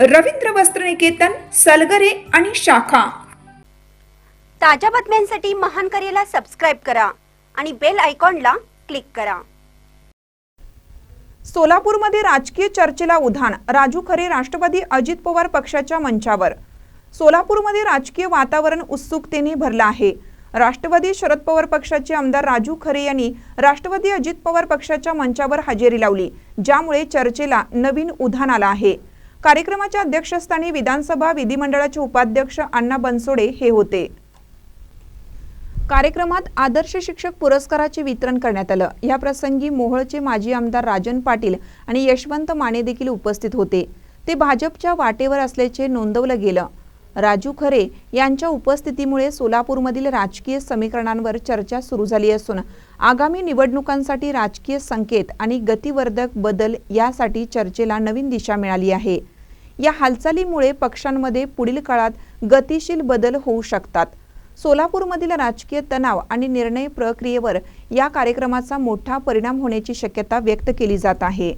रवींद्र वस्त्रनिकेतन सलगरे आणि शाखा. ताज्या बातम्यांसाठी महान करेला सबस्क्राईब करा आणि बेल आयकॉनला क्लिक करा. सोलापूरमध्ये राजकीय चर्चेला उधाण राजू खरे राष्ट्रवादी अजित पवार पक्षाच्या मंचावर. सोलापूरमध्ये राजकीय वातावरण उत्सुकतेने भरलं आहे. राष्ट्रवादी शरद पवार पक्षाचे आमदार राजू खरे यांनी राष्ट्रवादी अजित पवार पक्षाच्या मंचावर हजेरी लावली ज्यामुळे चर्चेला नवीन उधाण आलं आहे. कार्यक्रमाच्या अध्यक्षस्थानी विधानसभा विधिमंडळाचे उपाध्यक्ष अण्णा बनसोडे हे होते. कार्यक्रमात आदर्श शिक्षक पुरस्काराचे वितरण करण्यात आलं. या प्रसंगी मोहोळचे माजी आमदार राजन पाटील आणि यशवंत माने देखील उपस्थित होते. ते भाजपच्या वाटेवर असल्याचे नोंदवलं गेलं. राजू खरे यांच्या उपस्थितीमुळे सोलापूरमधील राजकीय समीकरणांवर चर्चा सुरू झाली असून आगामी निवडणुकांसाठी राजकीय संकेत आणि गतिवर्धक बदल यासाठी चर्चेला नवीन दिशा मिळाली आहे. या हालचालीमुळे पक्षांमध्ये पुढील काळात गतिशील बदल होऊ शकतात. सोलापूरमधील राजकीय तणाव आणि निर्णय प्रक्रियेवर या कार्यक्रमाचा मोठा परिणाम होण्याची शक्यता व्यक्त केली जात आहे.